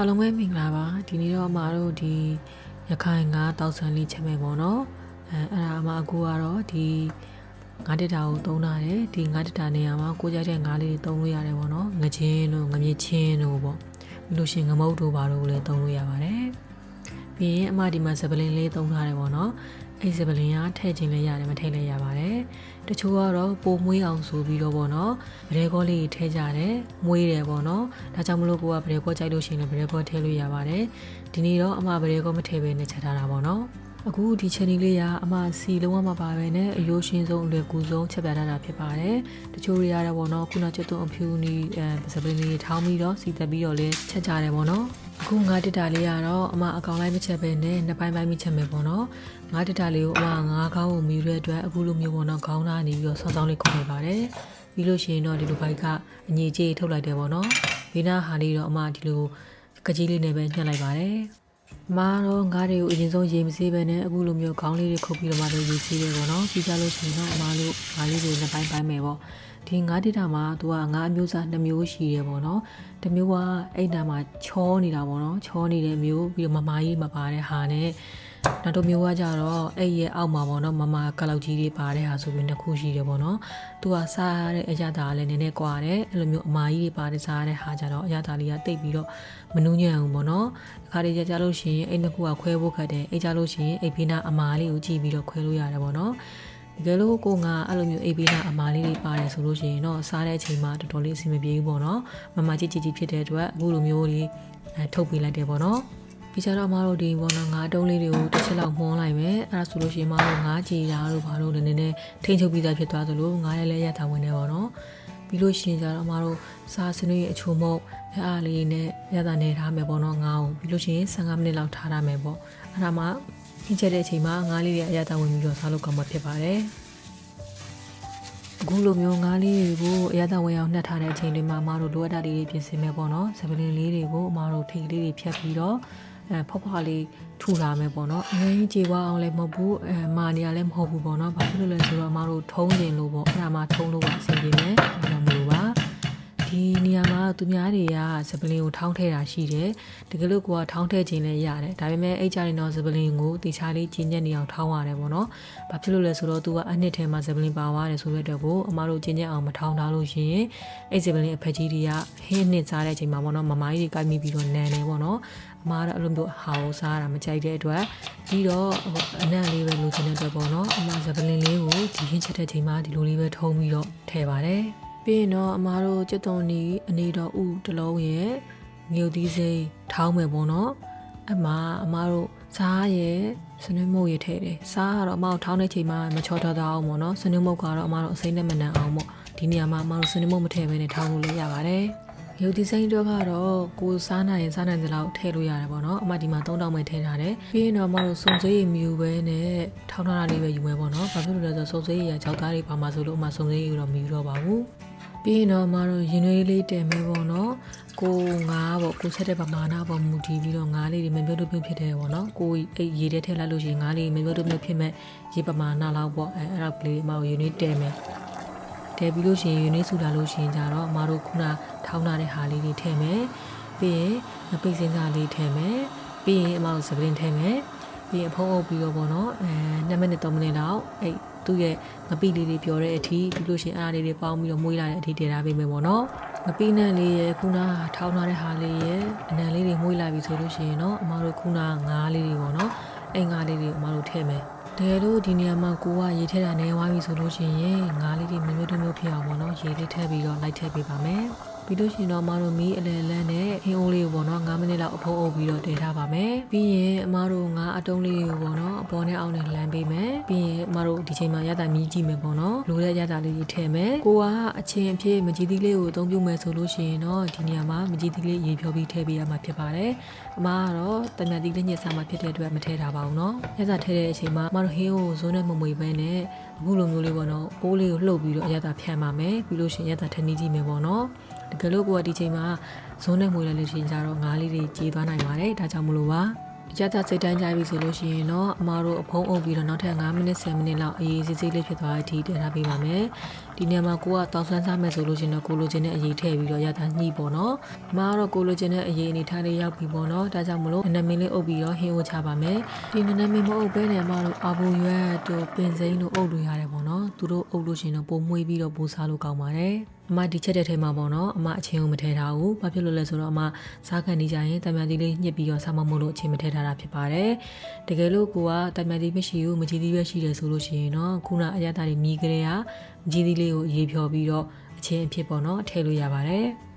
အားလုံးပဲမင်္ဂလာပါဒီနေ့တော့အမတို့ဒီရခိုင်ငါးတောက်ဆန်လေးချက်မယ်ပေါ့နော်အဲအဲ့ဒါအမအခုကတော့ဒီငါးတက်တာကိုသုံးတာတယ်ဒီငါးတက်တာနေရာမှာကိုကြိုက်တဲ့ငါးလေးတွေသုံးလို့ရတယ်ပေါ့နော်ငချင်းတို့ငမြချင်းတို့ပေါ့ပြီးလို့ရှိရင်ငမုတ်တို့ဘာတို့ကိုလည်းသုံးလို့ရပါတယ်ပြီးရင်အမဒီမှာစပလင်လေးသုံးထားတယ်ပေါ့နော် အဲ့စပလင်ကထည့်ခြင်းလည်းရတယ်မထည့်လည်းရပါတယ်တချို့ကတော့ပိုမွေးအောင်ဆိုပြီးတော့ပေါ့နော်ဗရဲကောလေးထည့်ကြတယ်မွေးတယ်ပေါ့နော်ဒါကြောင့်မလို့ကိုကဗရဲကောကြိုက်လို့ရှိရင်လည်းဗရဲကောထည့်လို့ရပါတယ်ဒီနေ့တော့အမဗရဲကောမထည့်ဘဲနဲ့ချက်ထားတာပေါ့နော်အခုဒီချန်နီလေးကအမစီလုံးဝမပါပဲနဲ့အယိုးရှင်းဆုံးအလွယ်ကူဆုံးချက်ပြထားတာဖြစ်ပါတယ်တချို့တွေရတော့ပေါ့နော်ခုနကျွတ်သွန်အဖြူနီအဲစပလင်းလေးထောင်းပြီးတော့စီတက်ပြီးတော့လဲချက်ကြတယ်ပေါ့နော် အခုငါတက်တာလေးကတော့အမအကောင်လိုက်မချက်ပဲနဲ့နှစ်ပိုင်းပိုင်းမချက်မယ်ပေါ့နော်ငါတက်တာလေးကိုအမငါးခေါင်းကိုမြူတဲ့အတွက်အခုလိုမျိုးပေါ့နော်ခေါင်းသားနေပြီးတော့ဆောင်းဆောင်းလေးခုတ်နေပါတယ်ပြီးလို့ရှိရင်တော့ဒီလိုဘိုက်ကအငြိကြီးထုတ်လိုက်တယ်ပေါ့နော်ဘေးနားဟာလေးတော့အမဒီလိုကကြီးလေးနဲ့ပဲညှက်လိုက်ပါတယ် မတော့ငါးတွေကိုအရင်ဆုံးရေမစေးပဲနဲ့အခုလိုမျိုးခေါင်းလေးတွေခုတ်ပြီးတော့မှတော့ရေစေးတယ်ပေါ့နော်ပြီးကြလို့ရှိရင်တော့အမတို့ငါးလေးတွေနှစ်ပိုင်းပိုင်းမယ်ပေါ့ဒီငါးတိတာမှာသူကငါးအမျိုးစားနှစ်မျိုးရှိတယ်ပေါ့နော်တစ်မျိုးကအဲ့နာမှာချောနေတာပေါ့နော်ချောနေတဲ့မျိုးပြီးတော့မမာကြီးမပါတဲ့ဟာနဲ့ နောက်တစ်မျိုးကကြတော့အဲ့ရဲ့အောက်မှာပေါ့နော်မမာကလောက်ကြီးတွေပါတဲ့ဟာဆိုပြီးနှစ်ခုရှိတယ်ပေါ့နော်သူကစားရတဲ့အရသာကလည်းနည်းနည်းကွာတယ်အဲ့လိုမျိုးအမာကြီးတွေပါတဲ့စားရတဲ့ဟာကြတော့အရသာလေးကတိတ်ပြီးတော့မနှူးညံ့အောင်ပေါ့နော်အခါလေးကြကြလို့ရှိရင်အဲ့နှစ်ခုကခွဲဖို့ခက်တယ်အဲ့ကြလို့ရှိရင်အဲ့ဖေးနာအမာလေးကိုကြည့်ပြီးတော့ခွဲလို့ရတယ်ပေါ့နော်တကယ်လို့ကိုငါအဲ့လိုမျိုးအေးပေးတာအမားလေးတွေပါတယ်ဆိုလို့ရှိရင်တော့စားတဲ့အချိန်မှာတော်တော်လေးအဆင်မပြေဘူးပေါ့နော်မမကြီးကြီးကြီးဖြစ်တဲ့အတွက်အခုလိုမျိုးလေးအဲထုတ်ပေးလိုက်တယ်ပေါ့နော် ပြီးကြတော့မတို့ဒီဘောနော်ငါးတုံးလေးတွေကိုတစ်ချက်လောက်မှုန်းလိုက်မယ်အဲ့ဒါဆိုလို့ရှိရင်မတို့ငါးကြည်တာတို့ဘာလို့လဲနည်းနည်းထိန်းချုပ်ပြီးသားဖြစ်သွားသလိုငါးလည်းလည်းရတာဝင်နေပေါ့နော်ပြီးလို့ရှိရင်ကြတော့မတို့စားစနွေးအချိုမုတ်အဲ့အားလေးနဲ့ရတာနေထားမယ်ပေါ့နော်ငါ့ကိုပြီးလို့ရှိရင်15မိနစ်လောက်ထားရမယ်ပေါ့အဲ့ဒါမှဟင်းချက်တဲ့အချိန်မှာငါးလေးတွေအရတာဝင်ပြီးတော့စားလို့ကောင်းမှာဖြစ်ပါတယ်အခုလိုမျိုးငါးလေးတွေကိုအရသာဝင်အောင်နှက်ထားတဲ့အချိန်တွေမှာအမတို့လိုအပ်တာလေးတွေပြင်ဆင်မယ်ပေါ့နော်။စပလင်လေးတွေကိုအမတို့ထိတ်လေးတွေဖြတ်ပြီးတော့ အဲဖောက်ဖောက်လေးထူလာမယ်ပေါ့နော်။အရင်ကြီးကြေွားအောင်လည်းမဟုတ်ဘူးအဲမာနေရလည်းမဟုတ်ဘူးပေါ့နော်။ဘာဖြစ်လို့လဲဆိုတော့အမတို့ထုံးနေလို့ပေါ့အဲ့ဒါမှထုံးလို့ပါအဆင်ပြေမယ်။အဲ့လိုမျိုးပါ။ဒီနေရာမှာသူများတွေကစပလင်ကိုထောင်းထည့်တာရှိတယ်တကယ်လို့ကိုကထောင်းထည့်ခြင်းလည်းရတယ်ဒါပေမဲ့အဲ့ကြရင်တော့စပလင်ကိုတေချာလေးကျင်းညက်နေအောင်ထောင်းရတယ်ပေါ့နော်ဘာဖြစ်လို့လဲဆိုတော့သူကအနှစ်ထဲမှာစပလင်ပါသွားတယ်ဆိုတဲ့အတွက်ကိုအမတို့ကျင်းညက်အောင်မထောင်းထားလို့ရှိရင်အဲ့စပလင်အဖက်ကြီးတွေကဟင်းနှစ်စားတဲ့အချိန်မှာပေါ့နော်မမကြီးတွေကကြိုက်မိပြီးတော့နန်တယ်ပေါ့နော်အ မကတော့အဲ့လိုမျိုးဟာကိုစားတာမကြိုက်တဲ့အတွက်ပြီးတော့အနံ့လေးပဲလိုချင်တဲ့အတွက်ပေါ့နော်အမစပလင်လေးကိုဒီဟင်းချက်တဲ့ချိန်မှာဒီလိုလေးပဲထုံးပြီးတော့ထည့်ပါတယ်ပြီးရင်တော့အမားတို့ကျွတ်သွန်နီအနေတော်ဥတစ်လုံးရဲ့ငြုတ်သီးစိမ်းထောင်းမယ်ပေါ့နော်အမအမားတို့စားရဲ့စနွေးမုတ်ရထည့်တယ်စားကတော့အမတို့ထောင်းတဲ့ချိန်မှာမချောတတ်အောင်ပေါ့နော်စနွေးမုတ်ကတော့အမတို့အစိမ့်နဲ့မနံအောင်ပေါ့ဒီနေရာမှာအမတို့စနွေးမုတ်မထည့်ဘဲနဲ့ထောင်းလို့လည်းရပါတယ် ရုပ်ဒီဇိုင်းတော့ကတော့ကိုစားနိုင်ရင်စားနိုင်တဲ့လောက်ထည့်လို့ရတယ်ပေါ့နော်အမဒီမှာ3000ပဲထည့်ထားတယ်ပြီးရင်တော့အမတို့စုံစေးရမြူပဲနဲ့ထောင်းထားတာလေးပဲယူမယ်ပေါ့နော်ဘာဖြစ်လို့လဲဆိုတော့စုံစေးရကြောက်သားတွေပါမှာဆိုလို့အမစုံစေးရတော့မယူတော့ပါဘူးပြီးရင်တော့အမတို့ရင်နွေးလေးတင်မယ်ပေါ့နော်ကိုငါပေါ့ကိုဆက်တဲ့ပမာဏပေါ့မူတည်ပြီးတော့ငါးလေးတွေမမြုပ်တို့မြုပ်ဖြစ်တယ်ပေါ့နော်ကိုအဲ့ရေထဲထည့်လိုက်လို့ရှိရင်ငါးလေးမမြုပ်တို့မြုပ်ဖြစ်မဲ့ရေပမာဏလောက်ပေါ့အဲအဲ့ဒါကလေးအမတို့ရင်နွေးတင်မယ် တဲပြီးလို့ရှိရင်ယူနေဆူလာလို့ရှိရင်ကြတော့အမတို့ခုနထောင်းထားတဲ့ဟာလေးတွေထည့်မယ်ပြီးရင်ငပိတ်စင်းစားလေးထည့်မယ်ပြီးရင်အမတို့စပရင်ထည့်မယ်ပြီးရင်ဖုံးအုပ်ပြီးတော့ပေါ့နော်အဲ2မိနစ်3မိနစ်လောက်အဲ့သူ့ရဲ့ငပိလေးတွေပျော်တဲ့အထိပြီးလို့ရှိရင်အားလေးတွေပေါင်းပြီးတော့မွေးလာတဲ့အထိတည်ထားပေးမယ်ပေါ့နော်ငပိနဲ့လေးရဲ့ခုနထောင်းထားတဲ့ဟာလေးရဲ့အနံလေးတွေမွေးလာပြီဆိုလို့ရှိရင်တော့အမတို့ခုနငါးလေးတွေပေါ့နော်အဲ့ငါးလေးတွေအမတို့ထည့်မယ် တကယ်လို့ဒီနေရာမှာကိုကရေထည့်တာနေသွားပြီဆိုလို့ရှိရင်ငါးလေးတွေမျိုးမျိုးတစ်မျိုးဖြစ်အောင်ပေါ့နော်ရေလေးထည့်ပြီးတော့လိုက်ထည့်ပေးပါမယ် ပြီးလို့ရှိရင်တော့အမတို့မီးအလယ်လန်းနဲ့ဟင်းအိုးလေးကိုပေါ့နော်9မိနစ်လောက်အဖုံးအုပ်ပြီးတော့တည်ထားပါမယ်ပြီးရင်အမတို့ငါးအတုံးလေးကိုပေါ့နော်အပေါ်နဲ့အောက်နဲ့လှမ်းပေးမယ်ပြီးရင်အမတို့ဒီချိန်မှာရတာမီးကြည့်မယ်ပေါ့နော်လိုတဲ့ရတာလေးကြီးထည့်မယ်ကိုကအချင်းအဖြစ်မကြီးသီးလေးကိုအသုံးပြုမယ်ဆိုလို့ရှိရင်တော့ဒီနေရာမှာမကြီးသီးလေးရေဖြောပြီးထည့်ပေးရမှာဖြစ်ပါတယ်အမကတော့တမန်တီလေးညက်စားမှာဖြစ်တဲ့အတွက်မထည့်ထားပါဘူးနော်ရတာထည့်တဲ့အချိန်မှာအမတို့ဟင်းကိုဇွန်းနဲ့မမွေပဲနဲ့အခုလိုမျိုးလေးပေါ့နော်အိုးလေးကိုလှုပ်ပြီးတော့အရတာဖြန့်ပါမယ်ပြီးလို့ရှိရင်ရတာထည့်နေကြည့်မယ်ပေါ့နော် တကယ်လို့ကိုကဒီချိန်မှာဇွန်းနဲ့မွေလိုက်လို့ရှိရင်ကြတော့ငါးလေးတွေကြေးသွားနိုင်ပါတယ်ဒါကြောင့်မလို့ပါအကြက်စိတ်တိုင်းကြပြီဆိုလို့ရှိရင်တော့အမားတို့အဖုံးအုပ်ပြီးတော့နောက်ထပ်9မိနစ်10မိနစ်လောက်အေးစစ်စစ်လေးဖြစ်သွားတဲ့အထိတည်ထားပေးပါမယ်ဒီနေရာမှာကိုကတောက်ဆန်းစားမယ်ဆိုလို့ရှိရင်တော့ကိုလိုချင်တဲ့အရေးထည့်ပြီးတော့ရတာညှိပေါ့နော်အမားကတော့ကိုလိုချင်တဲ့အရေးအနေထားလေးရောက်ပြီပေါ့နော်ဒါကြောင့်မလို့နနမင်းလေးအုပ်ပြီးတော့ဟင်းဝချပါမယ်ဒီနနမင်းမအုပ်ပဲနဲ့အမားတို့အဘူရွက်တို့ပင်စိမ်းတို့အုပ်လို့ရတယ်ပေါ့နော် သူတို့အုပ်လို့ရှိရင်တော့ပုံမွေးပြီးတော့ပိုးစားလို့ကောင်းပါတယ်အမဒီချက်တဲ့ထဲမှာပေါ့နော်အမအချင်းကိုမထည့်ထားဘူး။ဘာဖြစ်လို့လဲဆိုတော့အမစားခံနေကြရင်တံမြသီးလေးညှစ်ပြီးတော့စားမမို့လို့အချင်းမထည့်ထားတာဖြစ်ပါတယ်။တကယ်လို့ကိုကတံမြသီးမရှိဘူးမကြီးသီးပဲရှိတယ်ဆိုလို့ရှိရင်တော့ခုနအရတာတွေမြည်ကလေးကမကြီးသီးလေးကိုရေဖြော်ပြီးတော့အချင်းအဖြစ်ပေါ့နော်ထည့်လို့ရပါတယ်။